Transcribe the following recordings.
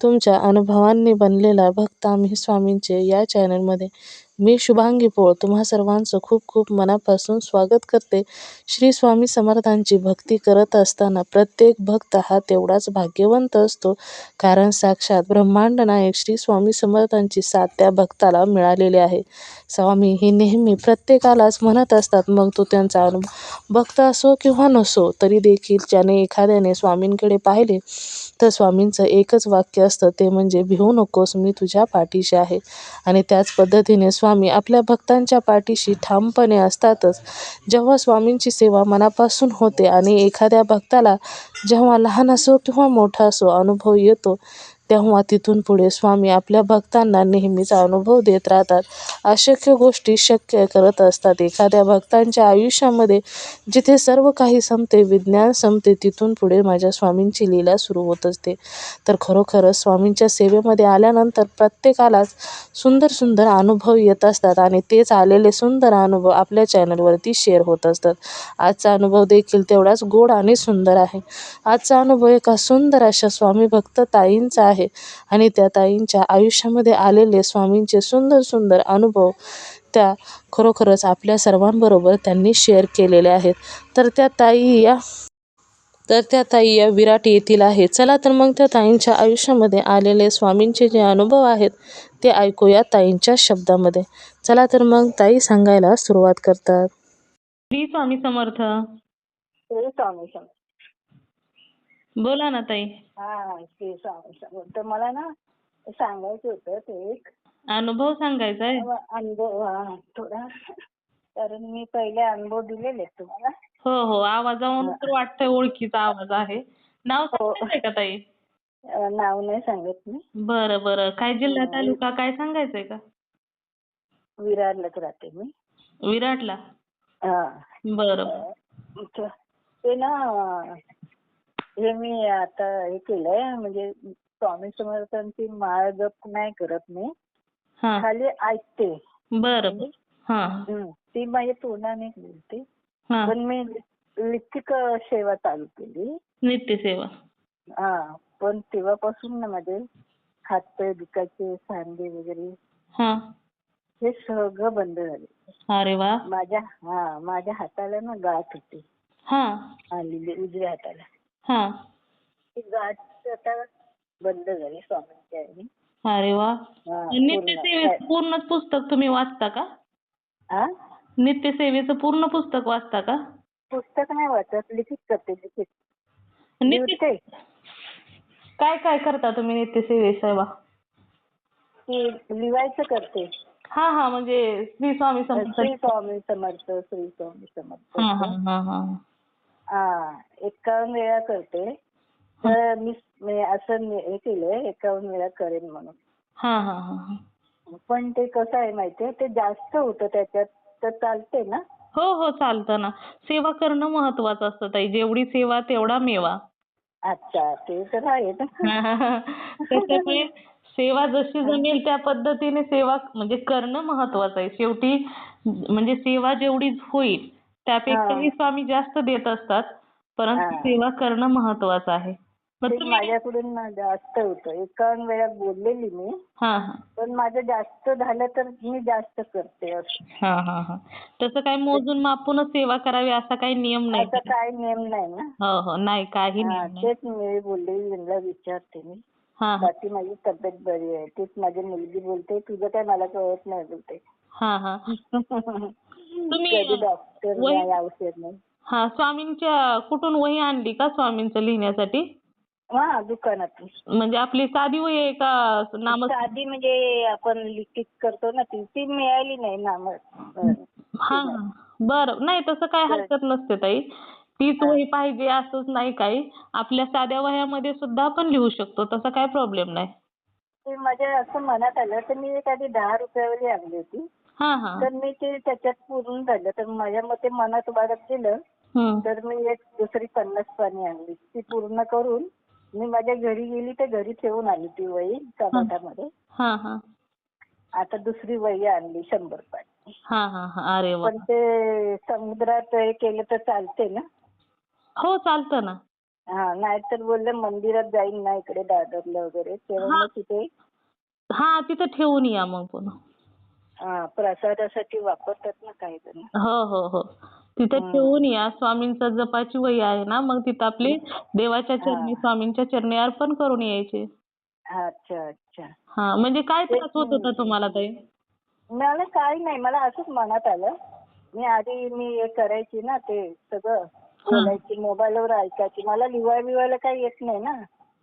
तुमच्या अनुभवांनी बनलेला भक्त आम्ही स्वामींचे या चॅनलमध्ये. मी शुभांगी पोळ. तुम्हा सर्वांचं खूप खूप मनापासून स्वागत करते. श्री स्वामी समर्थांची भक्ती करत असताना प्रत्येक भक्त हा तेवढाच भाग्यवंत असतो. कारण साक्षात ब्रह्मांड नायक श्री स्वामी समर्थांची साथ त्या भक्ताला मिळालेली आहे. स्वामी ही नेहमी प्रत्येकालाच म्हणत असतात मग तो त्यांचा अनुभव भक्त असो किंवा नसो तरी देखील ज्याने एखाद्याने स्वामींकडे पाहिले तर स्वामींचं एकच वाक्य असतं ते म्हणजे भिवू नकोस मी तुझ्या पाठीशी आहे. आणि त्याच पद्धतीने स्वामी आपल्या भक्तांच्या पाठीशी ठामपणे असतातच. जेव्हा स्वामींची सेवा मनापासून होते आणि एखाद्या भक्ताला जेव्हा लहान असो किंवा मोठा असो अनुभव येतो तेव्हा तिथून पुढे स्वामी आपल्या भक्तांना नेहमीच अनुभव देत राहतात. अशक्य गोष्टी शक्य करत असतात. एखाद्या भक्तांच्या आयुष्यामध्ये जिथे सर्व काही संपते विज्ञान संपते तिथून पुढे माझ्या स्वामींची लीला सुरू होत असते. तर खरोखरच स्वामींच्या सेवेमध्ये आल्यानंतर प्रत्येकालाच सुंदर सुंदर अनुभव येत असतात आणि तेच आलेले सुंदर अनुभव आपल्या चॅनलवरती शेअर होत असतात. आजचा अनुभव देखील तेवढाच गोड आणि सुंदर आहे. आजचा अनुभव एका सुंदर अशा स्वामी भक्त ताईंचा आहे. आणि त्या ताईंच्या आयुष्यामध्ये आलेले स्वामींचे सुंदर सुंदर अनुभव त्या खरोखरच आपल्या सर्वांबरोबर त्यांनी शेअर केलेले आहेत. तर त्या ताई या तर त्या ताई या विराट येथील आहे. चला तर मग त्या ताईंच्या आयुष्यामध्ये आलेले स्वामींचे जे अनुभव आहेत ते ऐकूया ताईंच्या शब्दामध्ये. चला तर मग ताई सांगायला सुरुवात करतात. श्री स्वामी समर्थ. श्री स्वामी समर्थ. बोला ना ताई. हा समर्थ मला ना सांगायचं होतं ते एक. अनुभव सांगायचा आहे? अनुभव हा थोडा. कारण मी पहिले अनुभव दिलेले आहेत तुम्हाला. हो हो आवाजावरून तर वाटतंय ओळखीचा आवाज आहे. नाव हो. सांगायचंय का ताई? अं, नाव नाही सांगत मी. बरं बरं. काय जिल्हा तालुका काय सांगायचंय का? विरारलाच राहते मी. विराटला? हा. बरं. अं, त- ते ना हे मी आता हे केलंय म्हणजे स्वामी समर्थांची माळ जप नाही करत मी. हा. खाली ऐकते. बरं. ती माझ्या तोंडाने बोलते. पण मी लिपिक सेवा चालू केली. नित्यसेवा हा पण तेव्हापासून ना माझे हातपाय दुखायचे सांधे वगैरे. हा. सगळं बंद झाले. अरे वा. माझ्या हा माझ्या हाताला ना गाठ होती. हा. आलेली उजव्या हाताला. हा. ती गाठ आता बंद झाली स्वामींच्या ह्यानी. अरे वा. हा, नित्यसेवेचं पूर्ण. पूर्ण पुस्तक तुम्ही वाचता का? हा नित्यसेवेचं पूर्ण पुस्तक वाचता का? पुस्तक नाही वाचत लिखित करते लिखित. नित्य लिहिते. काय काय करता तुम्ही नित्यसेवे सेवा? की लिवायचं करते. हा हा म्हणजे श्री स्वामी समर्थ श्री स्वामी समर्थ श्री स्वामी समर्थ. हा हा हा हा. हा एकावन्न वेळा करते. तर मी मी असं हे केलंय एकावन्न वेळा करेन म्हणून. हा हा हा हा. पण ते कसं आहे माहितीये ते जास्त होतं त्याच्यात तर चालते ना? हो हो चालतं ना. सेवा करणं महत्वाचं असतं ताई. जेवढी सेवा तेवढा मेवा. अच्छा ते तर आहे ना. त्याच्यामुळे सेवा जशी जमेल त्या पद्धतीने सेवा म्हणजे करणं महत्वाचं आहे. शेवटी म्हणजे सेवा जेवढी होईल त्यापेक्षाही स्वामी जास्त देत असतात परंतु. सेवा करणं महत्वाचं आहे. मग तुम्ही माझ्याकडून जास्त होतं. एकावन्न वेळा बोललेली मी पण माझं जास्त झालं तर मी जास्त करते असं. हा हा हा. तसं काही मोजून मापूनच सेवा करावी असा काही नियम नाही असं काही नियम नाही ना. हो हो. नाही काही नियम नाही. तेच मी बोलले विचारते मी. बाकी माझी तब्येत बरी आहे. तीच माझी मुलगी बोलते तुझं काय मला कळत नाही बोलते. हा हा कधी डॉक्टर वही- नाही औषध नाही. हा स्वामींच्या कुठून वही आणली का स्वामींचं लिहिण्यासाठी? हा दुकानातून. म्हणजे आपली साधी वही आहे का नाम साधी म्हणजे आपण लिखित करतो ना ती ती मिळाली नाही नाम हा हा. बरं. नाही तसं काय हरकत नसते ताई. तीच वही पाहिजे असंच नाही काही. आपल्या साध्या वह्यामध्ये सुद्धा आपण लिहू शकतो. तसा काय प्रॉब्लेम नाही. ते माझ्या असं मनात आलं तर मी आधी दहा रुपयावाली आणली होती. तर मी ते त्याच्यात पूर्ण झालं तर माझ्या मते मनात वाढत गेलं. तर मी एक दुसरी पन्नास पाणी आणली. ती पूर्ण करून मी माझ्या घरी गेली तर घरी ठेवून आली ती वही कपाटामध्ये हा हा. आता दुसरी वही आणली शंभर पाणी. हा हा हा. पण ते समुद्रात हे केलं तर चालते ना? हो चालतं ना. हा नाहीतर बोललं मंदिरात जाईन ना इकडे दादरला वगैरे. तेव्हा तिथे हा तिथं ठेवून या मग पुन्हा. प्रसादासाठी वापरतात ना काही जण. हो हो हो. तिथे. ठेवून या. स्वामींचा जपाची वही आहे ना मग तिथं आपली देवाच्या चरणी. स्वामींच्या चरणी अर्पण करून यायचे. अच्छा अच्छा. हा म्हणजे काय त्रास होत होता. तुम्हाला ताई? मला काही नाही मला असंच मनात आलं. मी आधी मी हे करायची ना ते सगळं बोलायची मोबाईलवर ऐकायची. मला लिवाय बिवायला काही येत नाही ना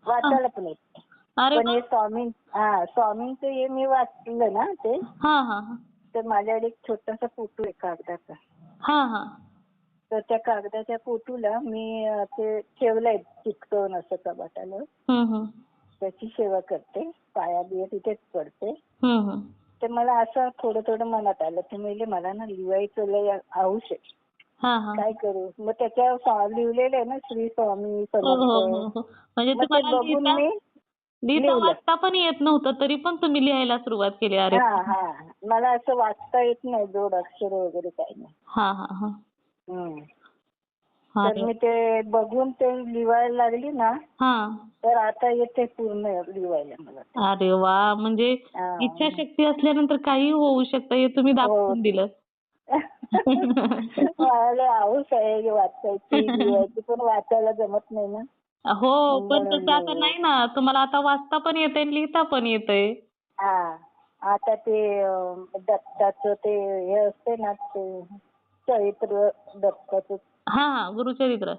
वाचायला पण येत नाही. पण. हे स्वामी हा स्वामींचं हे मी वाचलं ना ते. हा हा हा. तर माझ्याकडे एक छोटासा फोटो आहे कागदाचा. हा हा. तर त्या कागदाच्या फोटोला मी अं, ते ठेवलंय चिटकवून असं कपाटाला. हम्म हम्म. त्याची सेवा करते. पाया बिया तिथेच पडते. हम्म हम्म. तर मला असं थोडं थोडं मनात आलं की म्हणजे मला ना लिवायचं लय हौस आहे. हा हा. काय करू? मग त्याच्यावर सा- लिहिलेलं आहे ना श्री स्वामी हो हो हो समर्थ. हो म्हणजे मग ते तुम्हाला बघून लिहिता? मी लिहिता लिहिलं. वाचता पण येत नव्हतं तरी पण तुम्ही लिहायला सुरुवात केली. अरे. हा हा. मला असं वाचता येत नाही जोड अक्षर वगैरे काही नाही. हा हा हा. हम्म. हा मी ते बघून ते लिवायला लागली ना हा. तर आता येते पूर्ण लिवायला मला अरे वा. म्हणजे हा. इच्छाशक्ती असल्यानंतर काही होऊ शकतं हे तुम्ही दाखवून दिलं. मला हौस आहे वाचायची लिवायची पण वाचायला जमत नाही ना. हो पण म्हणून तसं आता नाही ना. तुम्हाला आता वाचता पण येतंय आणि लिहिता पण येतंय. हा. आता ते अं, दत्ताचं ते हे असते ना ते चरित्र दत्ताचं. हा हा गुरुचरित्र.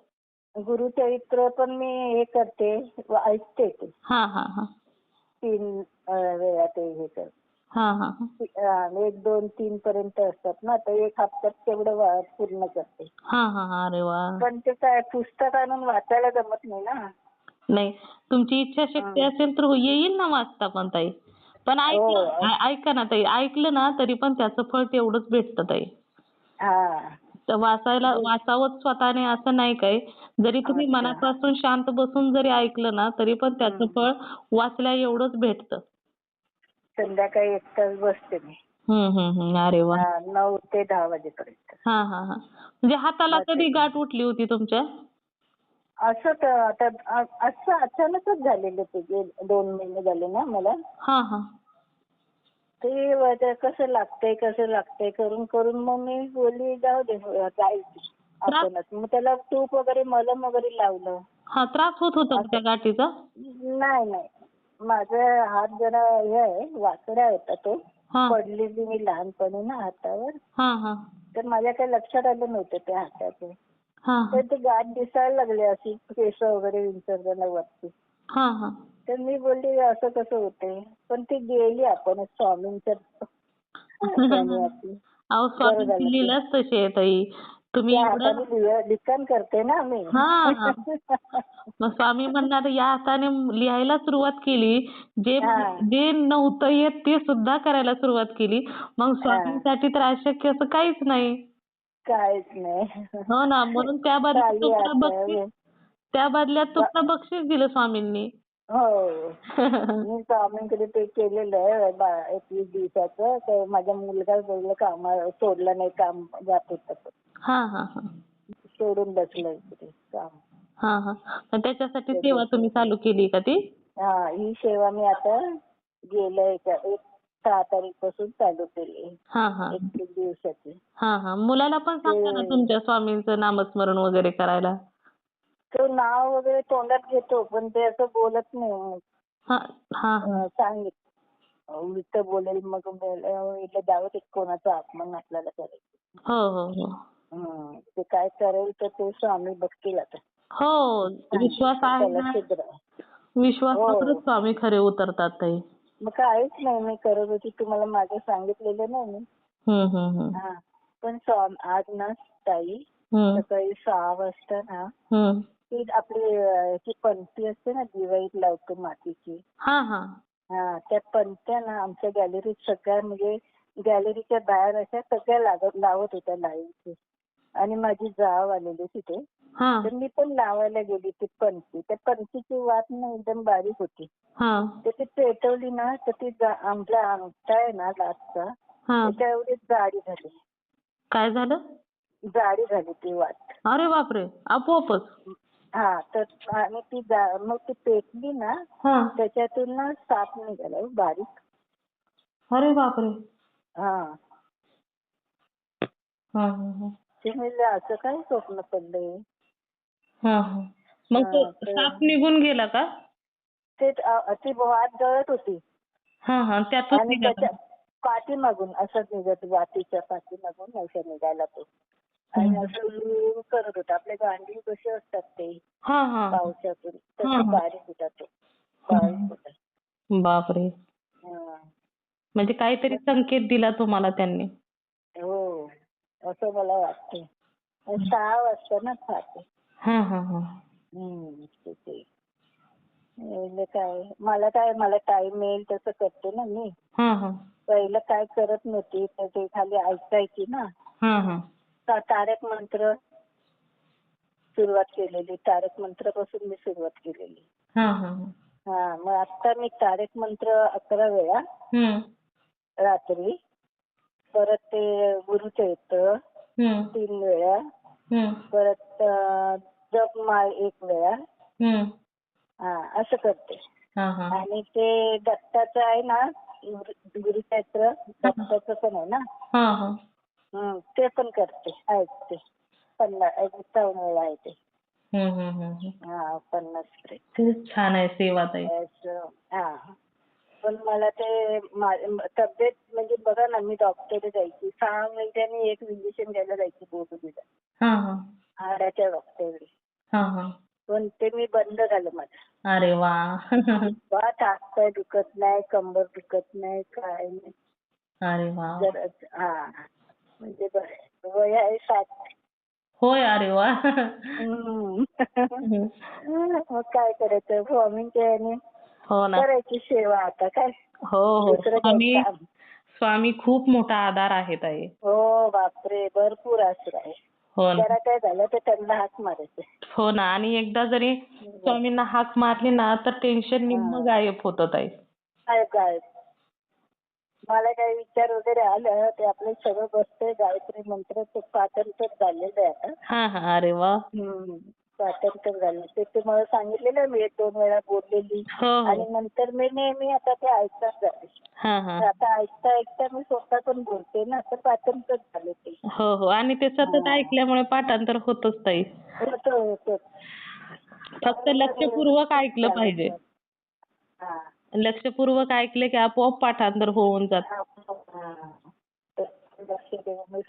गुरुचरित्र पण मी हे करते व ऐकते ते. हा हा हा. तीन अं, वेळा ते हे करते. हा हा हा. एक दोन तीन पर्यंत असतात ना तर एक हप्त्यात तेवढं पूर्ण करते. हा हा हा. अरे वा. पण ते काय पुस्तक आणून वाचायला जमत नाही ना. नाही. तुमची इच्छाशक्ती असेल तर हो- येईल ना वाचता पण ताई. पण ऐकलं हो. ऐका ना ताई. ऐकलं ना तरी पण त्याचं फळ तेवढंच भेटतं ताई. हा. तर वाचायला वाचावंच स्वतःने असं नाही काय जरी तुम्ही. मनापासून शांत बसून जरी ऐकलं ना तरी पण त्याचं फळ वाचल्या एवढंच भेटतं. संध्याकाळी एक तास बसते मी. अरे वा. हा, नऊ ते दहा वाजेपर्यंत. हा हा हा. म्हणजे हाताला कधी गाठ उठली होती तुमच्या? असं तर आता अ- असं अचानकच झालेलं ते गे- दोन महिने झाले ना मला. हा हा. ते व- ते कसं लागतंय कसं लागतंय करून करून मग मी बोलली जाऊ दे ती. आपणच. मग त्याला तूप वगैरे मलम वगैरे लावलं. हा त्रास होत होता का त्या गाठीचा? नाही नाही. माझा हात जरा हे आहे वाकडा होता तो. हा. पडलेली मी लहानपणी ना हातावर. हा हा. तर माझ्या काही लक्षात आलं नव्हतं त्या हाताचं. हा. तर ते गाठ दिसायला लागले अशी केस वगैरे विंचरताना वरती. हा हा. तर मी बोलली असं कसं होते पण ती गेली आपण स्वामींच्या आपली. अहो बरं झालं स्वामींची ते. लीलाच तशी आहे ताई. तुम्ही एवढं लिखाण करते ना मी. हा. मग स्वामी म्हणणार या हाताने लिहायला सुरुवात केली. जे. जे नव्हतं येत ते सुद्धा करायला सुरुवात केली. मग स्वामींसाठी तर अशक्य असं काहीच नाही. काहीच नाही. हो ना. म्हणून त्या बदल्यात तुम्हाला. बक्षीस त्या बदल्यात तुम्हाला बक्षीस दिलं स्वामींनी. हो. मी स्वामींकडे ते केलेलं आहे बा- एकवीस दिवसाचं. तर माझा मुलगा बोलला कामा सोडलं नाही काम जात होतं. हा हा हा. सोडून बसलं इकडे काम. हा हा. मग त्याच्यासाठी सेवा तुम्ही चालू केली का ती? हा ही सेवा मी आता गेल्या एका एक सहा तारीखपासून चालू केली हा हा. एकवीस दिवसाची. हा हा. मुलाला पण सांगा ना तुमच्या स्वामींचं नामस्मरण वगैरे करायला? तो नाव वगैरे तोंडात घेतो पण ते असं बोलत नाही. हा हा. हा अं, सांगित उलट बोलेल मग जाऊ दे कोणाचा अपमान आपल्याला करायचं. हो हो हो. हं. ते काय करेल तर ते स्वामी बघतील आता. हो विश्वास आहे त्याला ना. हो. स्वामी खरे उतरतात ताई मग काहीच नाही मी करत होती तुम्हाला मागे सांगितलेलं नाही मी. हम्म हम्म हम्म हा पण स्वाम आज ना ताई हम्म सकाळी सहा वाजता ना हम्म ती आपली अं, ती पंथी असते ना दिवाळीत लावतो मातीची. हा हा. हा त्या पंत्या ना आमच्या गॅलरीत सगळ्या म्हणजे गॅलरीच्या बाहेर अशा सगळ्या लागत लावत होत्या लाईनचे. आणि माझी जाव आलेली तिथे. हा. तर मी पण लावायला गेली ती पणती त्या पणतीची वात ना एकदम बारीक होती. हा. तर ती पेटवली ना तर ती जा- आमचा अंगठा आहे ना लाटचा हा. त्याच्या एवढी जाडी झाली. काय झालं? जाडी झाली ती वात अरे बापरे! आपोआपच. हा तर आणि ती जा- मग ती पेटली ना हा. त्याच्यातून ना साप निघाला हो, बारीक. अरे बापरे. हा. हा हा हा. ते म्हणजे असं काय स्वप्न पडलंय? हा हा. मग तो हा, तर- साप निघून गेला का? ते अ- ती वात जळत होती. हा हा आणि निघाला. त्याच्या पाठीमागून असं निघत वातीच्या पाठीमागून असं निघाला तो. आणि. असं करत होता. आपले गांधी कसे असतात ते? पावसातून. तसा. बारीक होता तो. बारीक होता. बापरे. हा. म्हणजे काहीतरी संकेत दिला तुम्हाला त्यांनी. हो. असं मला वाटतंय. सहा वाजता ना खाते. हा हा हा. हम्म, काय? मला काय? मला टाइम मिळेल तसं करते ना मी. हा हा. पहिलं काय करत नव्हती तर ते खाली ऐकायची ना. हा हा. तारक मंत्र सुरुवात केलेली. तारक मंत्रापासून मी सुरुवात केलेली. हा हा हा. मग आता मी तारक मंत्र अकरा वेळा रात्री परत ते गुरुचरित्र हम्म. तीन वेळा परत जपमाळ एक वेळा हा असं करते. हा हा. आणि ते दत्ताचं आहे ना गुरु- गुरुचरित्र दत्ताचं पण आहे ना? ते पण करते ऐकते पन्नास वेळा आहे ते. हम्म हम्म हम्म हा पन्नास खूप छान आहे सेवा ताई. असं, हा पण मला ते मा- तब्येत म्हणजे बघा ना मी डॉक्टर जायची सहा महिन्यांनी एक इंजेक्शन घ्यायला जायची बोबडीला हा हा. हाडाच्या डॉक्टर हा हा. पण ते मी बंद झालं माझं. अरे वा. बात हातपाय दुखत नाही कंबर दुखत नाही काय नाही. अरे वा. जर हा. म्हणजे. वय आहे साठ होय अरे वा. हम्म. मग काय करायचं? स्वामींच्या याने हो ना. करायची सेवा आता काय? हो हो. दुसरं स्वामी काम. स्वामी खूप मोठा आधार आहे ताई. हो बापरे. भरपूर आसरा आहे. हो ना. जरा काय झालं तर त्यांना हात मारायचे. हो ना. आणि एकदा जरी स्वामींना हाक मारली ना तर टेन्शन निम्म गायब होतं ताई. काय काय मला काही विचार वगैरे आलं ते आपलं सगळं बसतंय गायत्री मंत्र ते पाठांतर झालेलं आहे आता. हा हा अरे वा. हम्म. पाठांतर झालं ते ते मला सांगितलेलं मी एक दोन वेळा बोललेली. हो आणि हो नंतर मी नेहमी आता ते ऐकत जाते. हा हा. तर आता ऐकता ऐकता मी स्वतः पण बोलते ना तर पाठांतर झाले ते. हो हो. आणि ते सतत ऐकल्यामुळे पाठांतर होतच ताई. होतं होतं फक्त लक्षपूर्वक ऐकलं पाहिजे. हा. लक्षपूर्वक ऐकले की आपोआप पाठांतर होऊन जात हा. लक्ष देऊन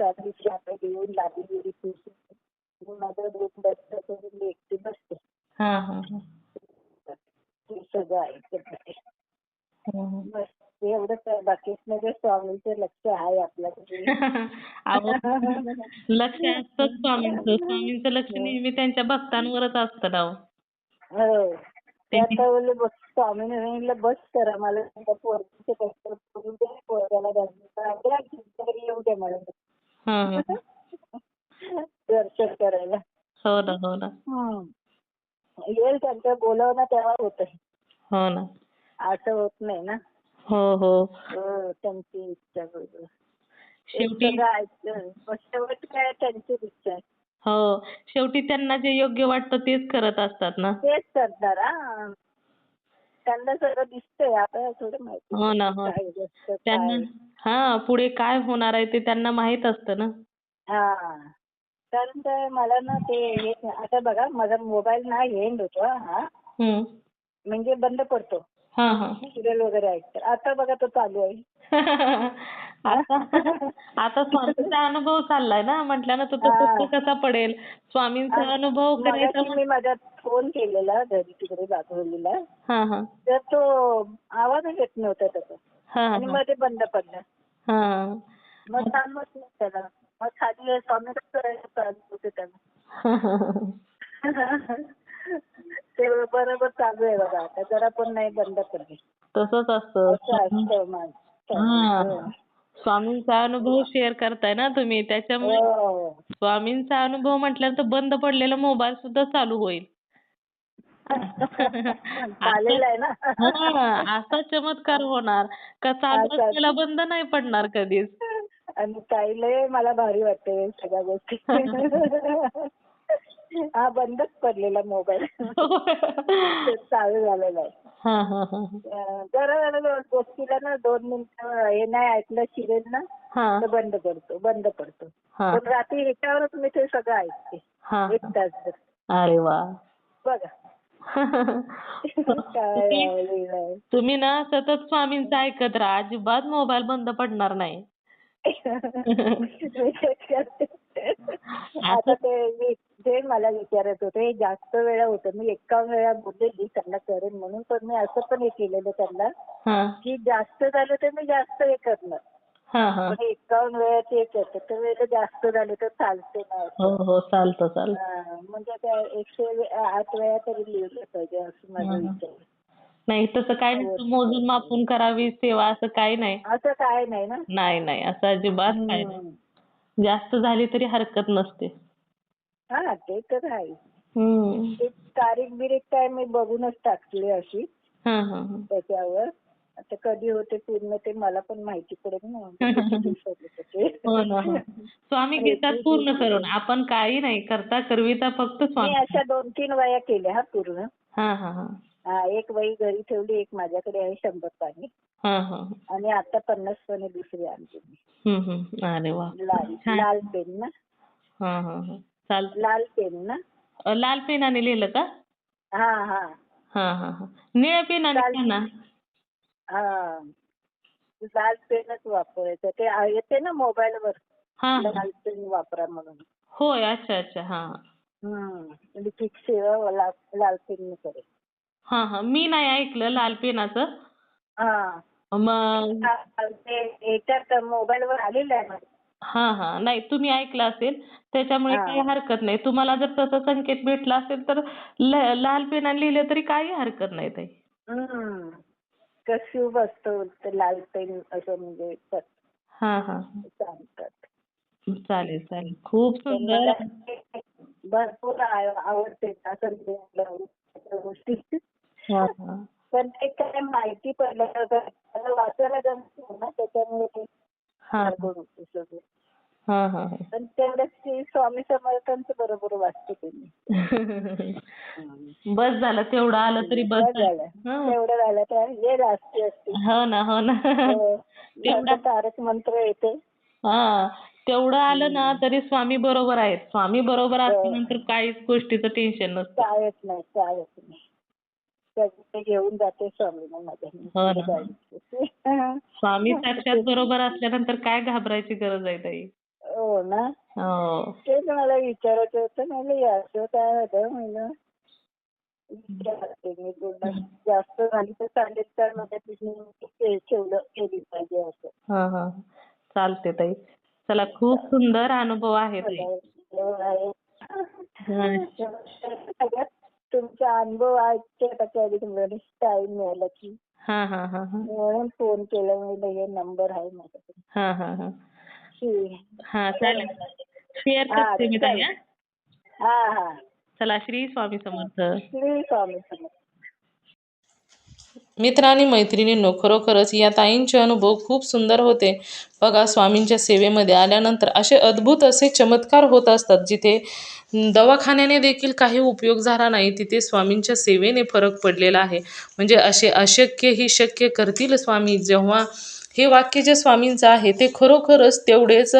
मी माझं बसतं करून मी एकटी बसते हा हा हा. सगळं ऐकत. हो, हो. बस आहे बाकीच म्हणजे स्वामींचं लक्ष आहे आपल्याकडे लक्ष असतं स्वामींचं स्वामींचं लक्ष नेहमी त्यांच्या भक्तांवरच असतं ना हो. ते आता बोलले बस स्वामीने सांगितलं बस करा मला पोरगीचे कष्ट करून दे पोरग्याला घरी येऊ दे मला. दर्शन करायला. हो ना हो ना. येईल त्यांचं बोलवणं तेव्हा होत हो ना. असं होत नाही ना. हो हो. हो, त्यांची इच्छा बरोबर शेवटी काय त्यांची इच्छा आहे. हो. शेवटी त्यांना जे योग्य वाटतं तेच करत असतात ना? तेच करणार हा. त्यांना सगळं दिसतंय आपल्याला थोडं माहिती हो ना हो. काय गोष्ट त्यांना काय हा पुढे काय होणार आहे ते त्यांना माहीत असतं ना? हा. कारण काय मला ना ते हे आता बघा माझा मोबाईल ना हेंड होतो हा. म्हणजे बंद पडतो. हा हा. सिरियल वगैरे ऐकतो आता बघा तो चालू आहे. आता आता स्वामींचा अनुभव चाललाय ना. म्हटल्यानंतर तो हा. फक्त कसा पडेल? स्वामींचा अनुभव करायचा मगाशी मी माझा फोन केलेला घरी तिकडे हा हा. तर तो आवाजच येत नव्हता त्याचा. हा आणि हा ते बंद पडलं. हा. मग चालवत नाही त्याला. मग खाली स्वामी करायचं चालू होते त्याला. ते बरोबर चालू आहे बघा. आता जरा पण नाही बंद पडले. तसंच असतं. असं असतं माणसं. हा. स्वामींचा अनुभव शेअर करताय ना तुम्ही. त्याच्यामुळे हो. स्वामींचा अनुभव म्हटल्यानंतर बंद पडलेला मोबाईल सुद्धा चालू होईल. आहे ना. हा, असा चमत्कार होणार. का चालू. असलेला बंद नाही पडणार कधीच. आणि काही लय मला भारी वाटते सगळ्या गोष्टी. हा बंदच पडलेला मोबाईल. चालू झालेला आहे. हा हा हा जरा गोष्टीला ना दोन मिनिटं हे नाही ऐकलं शिरेल ना हा. तर बंद पडतो बंद पडतो पण रात्री ह्याच्यावरच मी ते सगळं ऐकते. हा. एक तास अरे वा. बघा. तुम्ही ना सतत स्वामींचं ऐकत राहा अजिबात मोबाईल बंद पडणार नाही. आता ते ते मला विचारत होते. जास्त वेळा होतं. मी एकावन्न वेळा बोललेली त्यांना करेन. म्हणून पण मी असं पण हे केलेलं त्यांना हा. की जास्त झालं तर मी जास्त हे करणार. हा हा. पण एकावन्न वेळाचे एक येतं तर वेळेला जास्त झाले तर चालते ना हो हो चालतं चालतं. हा, म्हणजे त्या एकशे आठ वेळा तरी लिहिलं पाहिजे असं माझा हा. विचार. नाही तसं काय नसतं मोजून मापून करावी सेवा असं काही नाही. असं काय नाही ना. नाही नाही. असं अजिबात नाही. जास्त झाली तरी हरकत नसते. हा ते तर आहे. हम्म. ते तारीख बिरीख काय मी बघूनच टाकली अशी. हा हा हा. त्याच्यावर. आता कधी होते पूर्ण ते मला पण माहिती पडेल ना किती दिवसात होतं ते. हो ना हो. स्वामी घेतात पूर्ण करून. आपण काही नाही करता करविता फक्त मी स्वामी. अशा दोन तीन वया केल्या हा पूर्ण. हा हा हा. हा एक वही घरी ठेवली एक माझ्याकडे आहे शंभर पाणी. हा हा आणि आता पन्नास पाणी दुसरी आणली मी. हम्म हम्म. अरे वा. लाल छान. लाल पेन ना. हा हा हा. चाल लाल पेन ना? अ, लाल पेनाने लिहिलं का? हा हा. हा हा हा. निळ्या पेनाने चाल- लिहा ना. हा. लाल पेनच वापरायचं ते आ- येते ना मोबाईलवर? हा हा. लाल पेन वापरा म्हणून. होय अच्छा अच्छा हा. हम्म. लिखित सेवा लाल लाल पेन करेल. हा हा. मी नाही ऐकलं लाल पेनाचं. हा. मग हा, ते याच्यात मोबाईलवर आलेलं आहे. हा हा. नाही तुम्ही ऐकलं असेल. त्याच्यामुळे हा. काही हरकत नाही. तुम्हाला जर तसं संकेत भेटला असेल तर ल- लाल पेनाने लिहिलं तरी काही हरकत नाही ताई. शुभ असतो ते लाल पेन असं म्हणजे हा हा. सांगतात चालेल चालेल. खूप तर सुंदर. ते भरपूर आव- आवडते असं गोष्टी. हा हा. पण ते काय माहिती पडलं तर वाचायला जमतं ना त्याच्यामुळे ते हा. हा हा हा. पण तेवढंच की स्वामी समर्थांचं बरोबर वाचते ते मी बस झालं तेवढं आलं तरी बस झालं. तेवढं झालं तर हे राष्ट्रीय असते हो ना हो ना. हो. तेवढं तारक मंत्र येते. हा. तेवढं आलं ना तरी स्वामी बरोबर आहेत. स्वामी बरोबर हो. असल्यानंतर काहीच गोष्टीचं टेन्शन नसतं. काय येत नाही काय येत नाही. ते घेऊन जाते स्वामी मग हो. माझ्या स्वामी साक्षात बरोबर असल्यानंतर काय घाबरायची गरज आहे ताई? हो ना. हो. तेच मला विचारायचं होतं म्हणलं याचं काय होतं म्हणलं मी जास्त झाली तर चालेल तर माझ्या तिथे ठेवलं केली पाहिजे असं. हा हा. चालते ताई. चला खूप सुंदर अनुभव आहे ताई. तुमचा अनुभव ऐकते तुम्हाला टाइम मिळाला की. हा हा हा हा. म्हणून फोन केला म्हणजे हे नंबर आहे माझ्याकडे. हा हा हा. की हा चालेल. शेअर हा, करते मी ताई चालेल. हा. हा हा. चला श्री स्वामी समर्थ. श्री स्वामी समर्थ. मित्र आणि मैत्रिणींनो खरोखरच या ताईंचे अनुभव खूप सुंदर होते. बघा स्वामींच्या सेवेमध्ये आल्यानंतर असे अद्भुत असे चमत्कार होत असतात जिथे दवाखान्याने देखील काही उपयोग झाला नाही तिथे स्वामींच्या सेवेने फरक पडलेला आहे. म्हणजे असे अशक्य ही शक्य करतील स्वामी जेव्हा हे वाक्य जे स्वामींचं आहे ते खरोखरच तेवढेच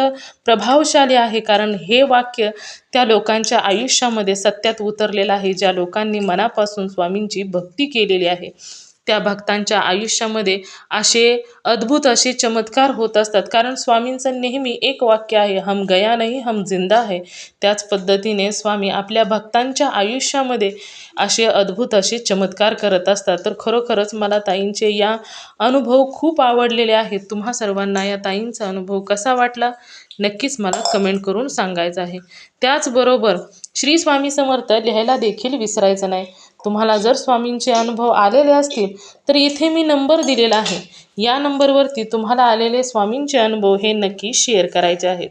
प्रभावशाली आहे कारण हे वाक्य त्या लोकांच्या आयुष्यामध्ये सत्यात उतरलेलं आहे ज्या लोकांनी मनापासून स्वामींची भक्ती केलेली आहे. त्या भक्तांच्या आयुष्यामध्ये असे अद्भुत असे चमत्कार होत असतात. कारण स्वामींचं नेहमी एक वाक्य आहे हम गया नाही हम जिंदा है. त्याच पद्धतीने स्वामी आपल्या भक्तांच्या आयुष्यामध्ये असे अद्भुत असे चमत्कार करत असतात. तर खरोखरच मला ताईंचे या अनुभव खूप आवडलेले आहेत. तुम्हा सर्वांना या ताईंचा अनुभव कसा वाटला? नक्कीच मला कमेंट करून सांगायचं आहे. त्याचबरोबर श्री स्वामी समर्थ लिहायला देखील विसरायचं नाही. तुम्हाला जर स्वामींचे अनुभव आलेले असतील तर इथे मी नंबर दिलेला आहे. या नंबरवरती तुम्हाला आलेले स्वामींचे अनुभव हे नक्की शेअर करायचे आहेत.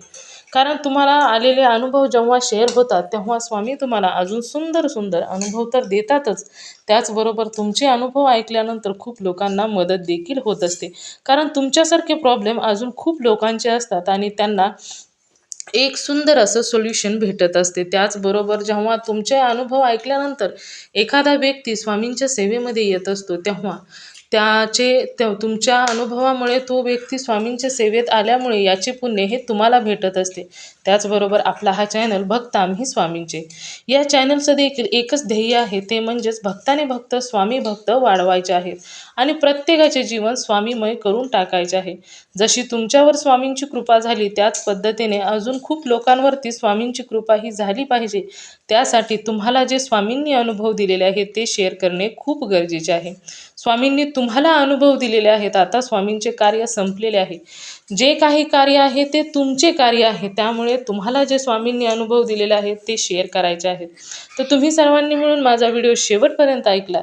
कारण तुम्हाला आलेले अनुभव जेव्हा शेअर होतात तेव्हा स्वामी तुम्हाला अजून सुंदर सुंदर अनुभव तर देतातच. त्याचबरोबर तुमचे अनुभव ऐकल्यानंतर खूप लोकांना मदत देखील होत असते. कारण तुमच्यासारखे प्रॉब्लेम अजून खूप लोकांचे असतात आणि त्यांना एक सुंदर असं सोल्युशन भेटत असते. त्याचबरोबर जेव्हा तुमचे अनुभव ऐकल्यानंतर एखादा व्यक्ती स्वामींच्या सेवेमध्ये येत असतो तेव्हा त्याचे त्या तुमच्या अनुभवामुळे तो व्यक्ती स्वामींच्या सेवेत आल्यामुळे याचे पुण्य हे तुम्हाला भेटत असते. त्याचबरोबर आपला हा चॅनल भक्त आम्ही स्वामींचे. या चॅनलचं देखील एकच ध्येय आहे ते म्हणजेच भक्ताने भक्त स्वामी भक्त वाढवायचे आहेत. आणि प्रत्येकाचे जीवन स्वामीमय करून टाकायचे आहे. जशी तुमच्यावर स्वामींची कृपा झाली त्याच पद्धतीने अजून खूप लोकांवरती स्वामींची कृपा ही झाली पाहिजे. त्यासाठी तुम्हाला जे स्वामींनी अनुभव दिलेले आहेत ते शेअर करणे खूप गरजेचे आहे. स्वामींनी तुम्हाला अनुभव दिलेले आहेत आता स्वामींचे कार्य संपलेले आहे. जे काही कार्य आहे ते तुमचे कार्य आहे. त्यामुळे तुम्हाला जे स्वामींनी अनुभव दिलेले आहेत ते शेअर करायचे आहेत. तर तुम्ही सर्वांनी मिळून माझा व्हिडिओ शेवटपर्यंत ऐकला.